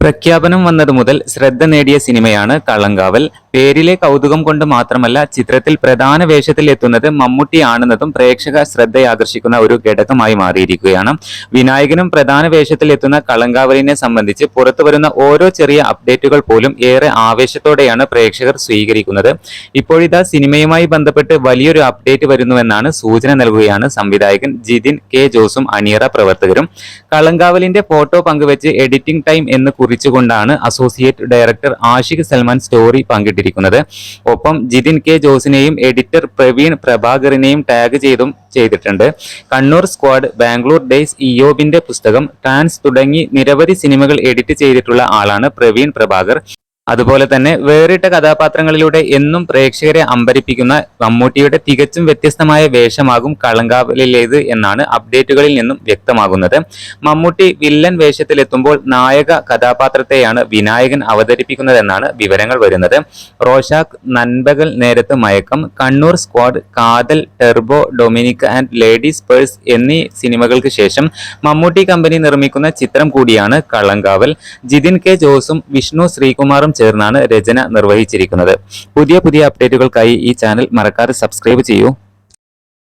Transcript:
പ്രഖ്യാപനം വന്നത് മുതൽ ശ്രദ്ധ നേടിയ സിനിമയാണ് കള്ളങ്കാവൽ. പേരിലെ കൗതുകം കൊണ്ട് മാത്രമല്ല ചിത്രത്തിൽ പ്രധാന വേഷത്തിൽ എത്തുന്നത് മമ്മൂട്ടിയാണെന്നതും പ്രേക്ഷക ശ്രദ്ധയാകർഷിക്കുന്ന ഒരു ഘടകമായി മാറിയിരിക്കുകയാണ്. വിനായകനും പ്രധാന വേഷത്തിൽ എത്തുന്ന കളങ്കാവലിനെ സംബന്ധിച്ച് പുറത്തു വരുന്ന ഓരോ ചെറിയ അപ്ഡേറ്റുകൾ പോലും ഏറെ ആവേശത്തോടെയാണ് പ്രേക്ഷകർ സ്വീകരിക്കുന്നത്. ഇപ്പോഴിതാ സിനിമയുമായി ബന്ധപ്പെട്ട് വലിയൊരു അപ്ഡേറ്റ് വരുന്നുവെന്നാണ് സൂചന നൽകുകയാണ് സംവിധായകൻ ജിതിൻ കെ ജോസും അണിയറ പ്രവർത്തകരും. കളങ്കാവലിന്റെ ഫോട്ടോ പങ്കുവച്ച് എഡിറ്റിംഗ് ടൈം എന്ന് കുറിച്ചുകൊണ്ടാണ് associate director Ashiq Salman story പങ്കിട്ടിരിക്കുന്നത്. ഒപ്പം ജിതിൻ കെ ജോസിനെയും എഡിറ്റർ പ്രവീൺ പ്രഭാകറിനെയും ടാഗ് ചെയ്തും ചെയ്തിട്ടുണ്ട്. കണ്ണൂർ സ്ക്വാഡ് ബാംഗ്ലൂർ ഡേയ്സ് ഇയോബിന്റെ പുസ്തകം ട്രാൻസ് തുടങ്ങി നിരവധി സിനിമകൾ എഡിറ്റ് ചെയ്തിട്ടുള്ള ആളാണ് പ്രവീൺ പ്രഭാകർ. അതുപോലെ തന്നെ വേറിട്ട കഥാപാത്രങ്ങളിലൂടെ എന്നും പ്രേക്ഷകരെ അമ്പരിപ്പിക്കുന്ന മമ്മൂട്ടിയുടെ തികച്ചും വ്യത്യസ്തമായ വേഷമാകും കളങ്കാവലിലേത് എന്നാണ് അപ്ഡേറ്റുകളിൽ നിന്നും വ്യക്തമാകുന്നത്. മമ്മൂട്ടി വില്ലൻ വേഷത്തിലെത്തുമ്പോൾ നായക കഥാപാത്രത്തെയാണ് വിനായകൻ അവതരിപ്പിക്കുന്നതെന്നാണ് വിവരങ്ങൾ വരുന്നത്. Rorschach Nanpakal Nerathu Mayakkam Kannur squad Kaathal Turbo Dominic and ladies purse എന്നീ സിനിമകൾക്ക് ശേഷം മമ്മൂട്ടി കമ്പനി നിർമ്മിക്കുന്ന ചിത്രം കൂടിയാണ് കളങ്കാവൽ. ജിതിൻ കെ ജോസും വിഷ്ണു ശ്രീകുമാറും ചേർന്നാണ് രചന നിർവഹിച്ചിരിക്കുന്നത്. പുതിയ പുതിയ അപ്ഡേറ്റുകൾക്കായി ഈ ചാനൽ മറക്കാതെ സബ്സ്ക്രൈബ് ചെയ്യൂ.